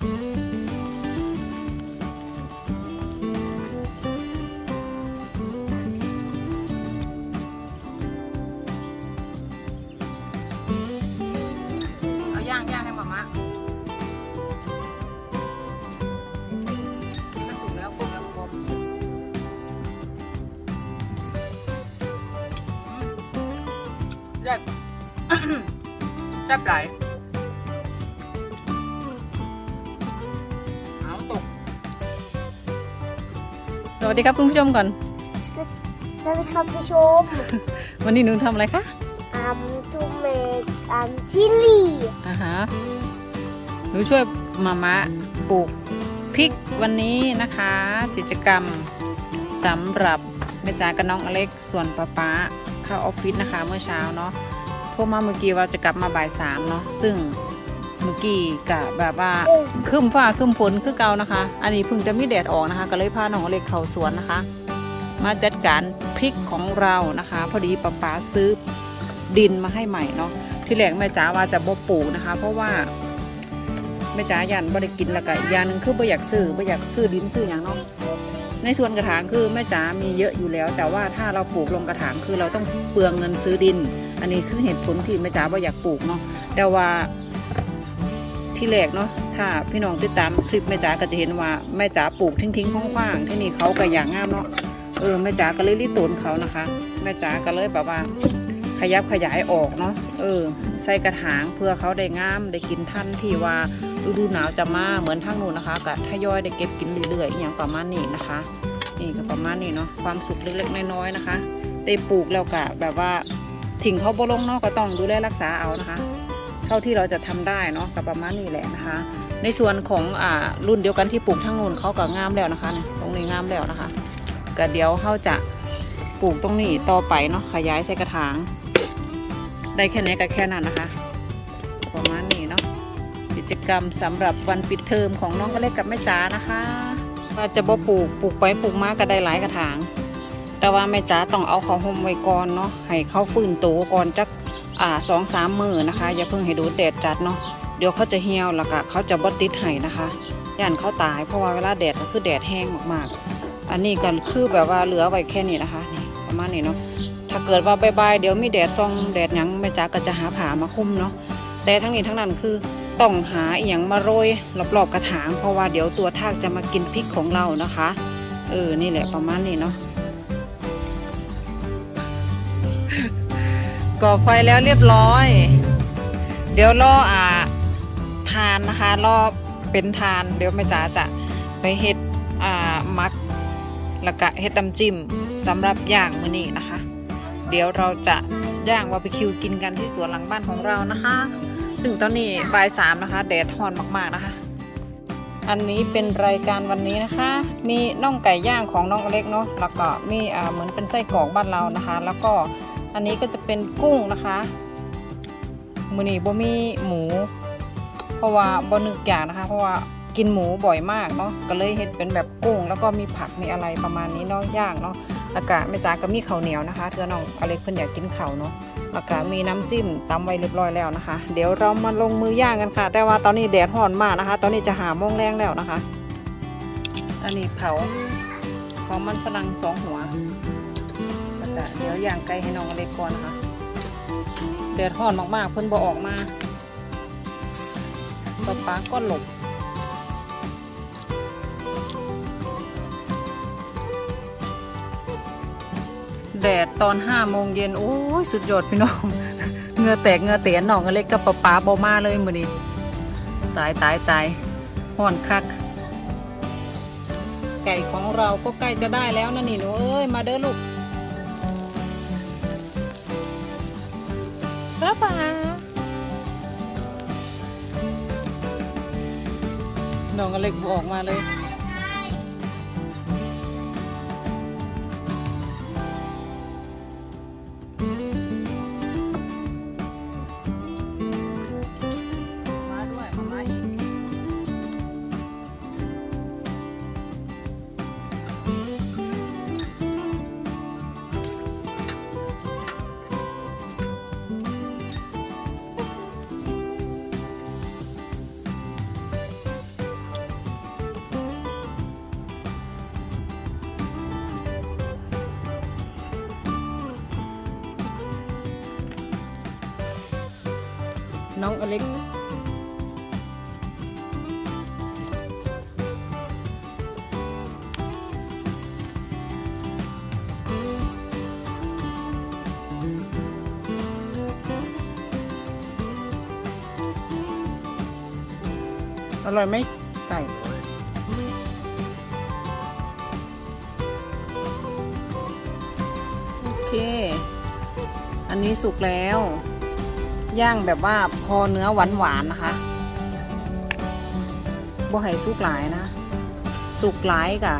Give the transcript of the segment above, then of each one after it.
เอาย่างย่างให้หมามะนี่มันสุกแล้วกลมแล้วกลมอืมแซ่บ แซ่บไหลาย วัสดีครับคุณผู้ชมก่อน สวัสดีครับผู้ชม วันนี้หนูทำอะไรคะอัมทูเมกอัมชิลลี่อ่าฮะหนูช่วยมาม่าปลูกพริกวันนี้นะคะ กิจกรรมสำหรับแม่จ๋ากับน้องอเล็กส่วนป้าป๊าเข้าออฟฟิศนะคะเมื่อเช้าเนาะโทรมาเมื่อกี้ว่าจะกลับมาบ่ายสามเนาะซึ่ง เมื่อกี้กะแบบว่าคึมฟ้าครึ้มฝนคือเก่านะคะ อันนี้เพิ่งจะมีแดดออกนะคะ ก็เลยพาน้องเล็กเข้าสวนนะคะ มาจัดการพริกของเรานะคะ พอดีป้าป๊าซื้อดินมาให้ใหม่เนาะที่แรกแม่จ๋าว่าจะบ่ปลูกนะคะ เพราะว่าแม่จ๋ายันบ่ได้กินแล้วก็อีกอย่าหนึงคือบ่อยากซื้อบ่อยากซื้อดินซื้ออย่างเนาะในส่วนกระถางคือแม่จ๋ามีเยอะอยู่แล้ว แต่ว่าถ้าเราปลูกลงกระถางคือเราต้องเปลืองเงินซื้อดิน อันนี้คือเหตุผลที่แม่จ๋าบ่อยากปลูกเนาะแต่ว่า ที่แรกเนาะถ้าพี่น้องติดตามคลิปแม่จ๋าก็จะเห็นว่าแม่จ๋าปลูกทิ้งๆคว่างๆที่นี่เขาก็อย่างงามเนาะเออแม่จ๋าก็เลยรีบตูนเขานะคะ แม่จ๋าก็เลยแบบว่าขยับขยายออกเนาะเออ ใส่กระถางเพื่อเขาได้งามได้กินท่านที่ว่าฤดูหนาวจะมาเหมือนทางนู้นนะคะก็ทยอยได้เก็บกินเรื่อยๆอย่างประมาณนี้นะคะ นี่ก็ประมาณนี้เนาะความสุขเล็กๆน้อยๆนะคะ ได้ปลูกแล้วก็แบบว่าถิ่งเขาบ่ลงนาะก็ต้องดูแลรักษาเอานะคะ ท่าที่เราจะทำได้เนาะก็ประมาณนี้แหละนะคะ ในส่วนของอ่ารุ่นเดียวกันที่ปลูกทางนู้นเขาก็งามแล้วนะคะเนี่ยตรงนี้งามแล้วนะคะก็เดี๋ยวเขาจะปลูกตรงนี้ต่อไปเนาะขยายใส่กระถาง ได้แค่นี้ก็แค่นั้นนะคะ ประมาณนี้เนาะกิจกรรมสำหรับวันปิดเทอมของน้องก็เล็กกับแม่จ๋านะคะว่าจะบ่ปลูกปลูกไปปลูกมาก็ได้หลายกระถาง แต่ว่าแม่จ๋าต้องเอาเขาห่มไว้ก่อนเนาะให้เขาฟื้นตัวก่อนจัก อ่าสองสามมือนะคะ อย่าเพิ่งให้โดูแดดจัดเนาะเดี๋ยวเขาจะเหี่ยวแล้วก็เขาจะบดติดไห้นะคะย่านเขาตายเพราะว่าเวลาแดดก็คือแดดแห้งมากๆ อันนี้ก็คือแบบว่าเหลือไว้แค่นี้นะคะนี่ประมาณนี้เนาะถ้าเกิดว่าบายๆเดี๋ยวมีแดดซองแดดยังแม่จ๋าก็จะหาผามาคลุมเนาะแต่ทั้งนี้ทั้งนั้นคือต้องหาอหย่างมาโรยรอบๆกระถาง เพราะว่าเดี๋ยวตัวทากจะมากินพริกของเรานะคะเออนี่แหละประมาณนี้เนาะ ก่อไฟแล้วเรียบร้อย เดี๋ยวรออ่าทานนะคะรอเป็นทาน เดี๋ยวแม่จ๋าจะไปเฮ็ดอ่ามักแล้วก็เฮ็ดน้ำจิ้มสำหรับย่างมื้อนี้นะคะ เดี๋ยวเราจะย่างบาร์บีคิวกินกันที่สวนหลังบ้านของเรานะคะ ซึ่งตอนนี้บ่ายสามนะคะแดดฮอนมากๆนะคะ อันนี้เป็นรายการวันนี้นะคะ มีน่องไก่ย่างของน้องอเล็กเนาะแล้วก็มีอ่าเหมือนเป็นไส้กรอกบ้านเรานะคะ แล้วก็ อันนี้ก็จะเป็นกุ้งนะคะมือนี้บ่มีหมู เพราะว่าบ่นึกอยากนะคะ เพราะว่ากินหมูบ่อยมากเนาะก็เลยเฮ็ดเป็นแบบกุ้ง แล้วก็มีผักมีอะไรประมาณนี้เนาะย่างเนาะแล้วก็แม่จ๋าก็มีข้าวเหนียวนะคะเธอน้องอเล็กเพิ่นอยากกินข้าวเนาะแล้วก็มีน้ำจิ้มตำไว้เรียบร้อยแล้วนะคะ เดี๋ยวเรามาลงมือย่างกันค่ะ แต่ว่าตอนนี้แดดร้อนมากนะคะ ตอนนี้จะหาโมงแรงแล้วนะคะ อันนี้เผาของมันฝรั่งสองหัว ก็เดี๋ยวย่างไก่ให้น้องอเล็กก่อนนะคะแดดร้อนมากๆ เพิ่นบ่ออกมาป๊าป๊าก็หลบแดดตอนห้าโมงเย็นโอ้ยสุดยอดพี่น้องเงือแตกเงือเตียนหนองเล็กกับป๊าป๊าบอมาเลยมือนี้ตายตายตายห่อนคัก ไก่ของเราก็ใกล้จะได้แล้วนะนี่หนูเอ้ยมาเด้อลูก บ๊าป๊าน้องอเล็กบออกมาเลย น้องอเล็กอร่อยไหมไก่ โอเค อันนี้สุกแล้ว ย่างแบบว่าพอเนื้อหวานหวานๆนะคะบ่ให้สุกหลายนะสุกหลายกะ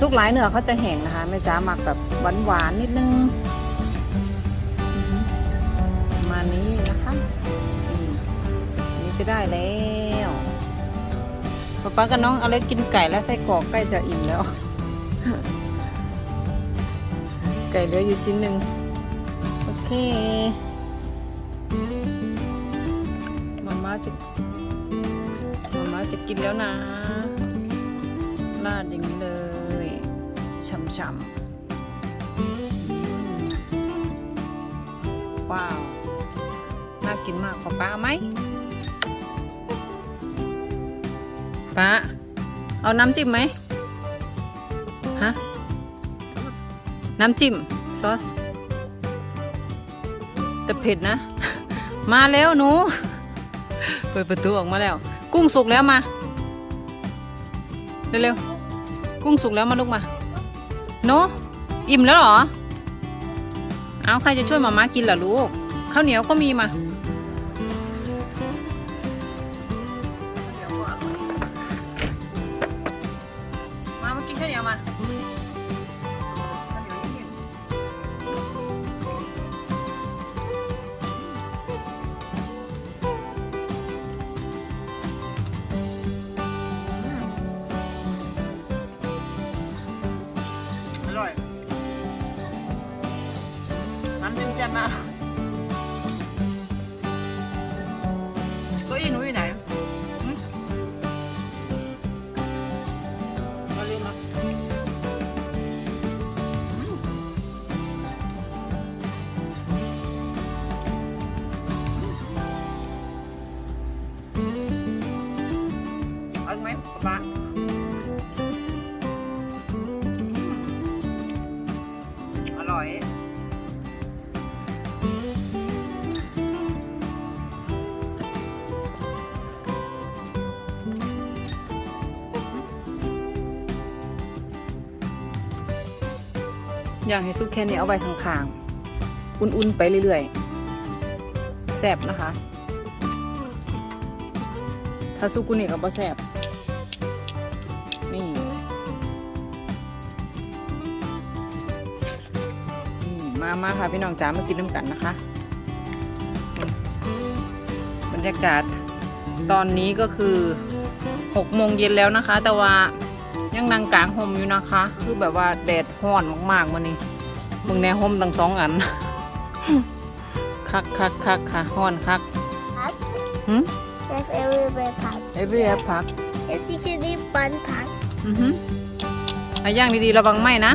สุกหลายเนื้อเขาจะแห้งนะคะแม่จ้าหมักแบบหวานหวานๆนิดนึงมานี้นะคะนี่นี่จะได้แล้วป๊าป๊ากับน้องเอาเล็กกินไก่และไส้กรอกใกล้จะอิ่มแล้ว ไก่เหลืออยู่ชิ้นหนึ่งโอเค มาม่าจะมาม่าจะกินแล้วนะราดอย่างนี้เลยช่ำๆว้าว น่ากินมากป้าป้าเอาไหมป้าเอาน้ำจิ้มไหมฮะ น้ำจิ้ม ซอส แต่เผ็ดนะ มาแล้วหนู เปิดประตูออกมาแล้ว กุ้งสุกแล้วมา เร็วๆ กุ้งสุกแล้วมาลูกมาโนอิ่มแล้วหรอ เอาใครจะช่วยมาม่ากินล่ะลูก ข้าวเหนียวก็มีมามามากินข้าวเหนียวมา น้ำ ย่ากให้ซุปแค่นี้เอาไว้ข้างๆ อุ่นๆ ไปเรื่อยๆแซ่บนะคะ ถ้าซุกุนี่ก็บ่แซ่บนี่มามาค่ะพี่น้องจ๋ามากินน้ำกันนะคะ บรรยากาศตอนนี้ก็คือหกโมงเย็นแล้วนะคะ แต่ว่า ยังนั่งกลางห่มอยู่นะคะ คือแบบว่าแดดห้อนมากๆวันนี้มึงแน่ห่มตั้งสองอัน คักคักคักค่ะห้อนคักพักหืม That's everywhere พักเอเวียพัก It's usually fun พักอือหือให้ย่างดีๆระวังไหมนะ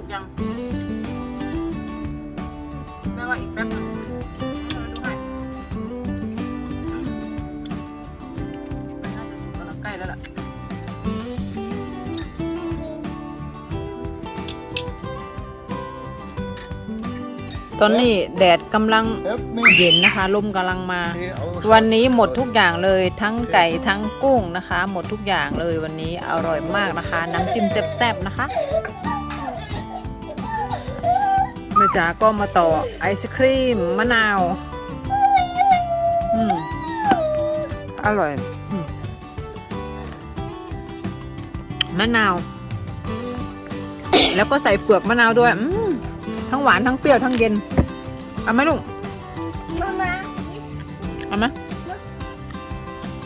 สุกยังแม่ว่าอีกแป๊บหนึงเอามาดูให้มันน่าจะสุกกำลังใกล้แล้วล่ะตอนนี้แดดกำลังเย็นนะคะลมกำลังมา วันนี้หมดทุกอย่างเลยทั้งไก่ทั้งกุ้งนะคะ หมดทุกอย่างเลยวันนี้อร่อยมากนะคะ น้ำจิ้มแซ่บๆนะคะ แม่จ๋าก็มาต่อไอศครีมมะนาวอืมอร่อยอืมมะนาว แล้วก็ใส่เปลือกมะนาวด้วยอืมทั้งหวานทั้งเปรี้ยวทั้งเย็น เอาไหมลูก Mama เอาไหม this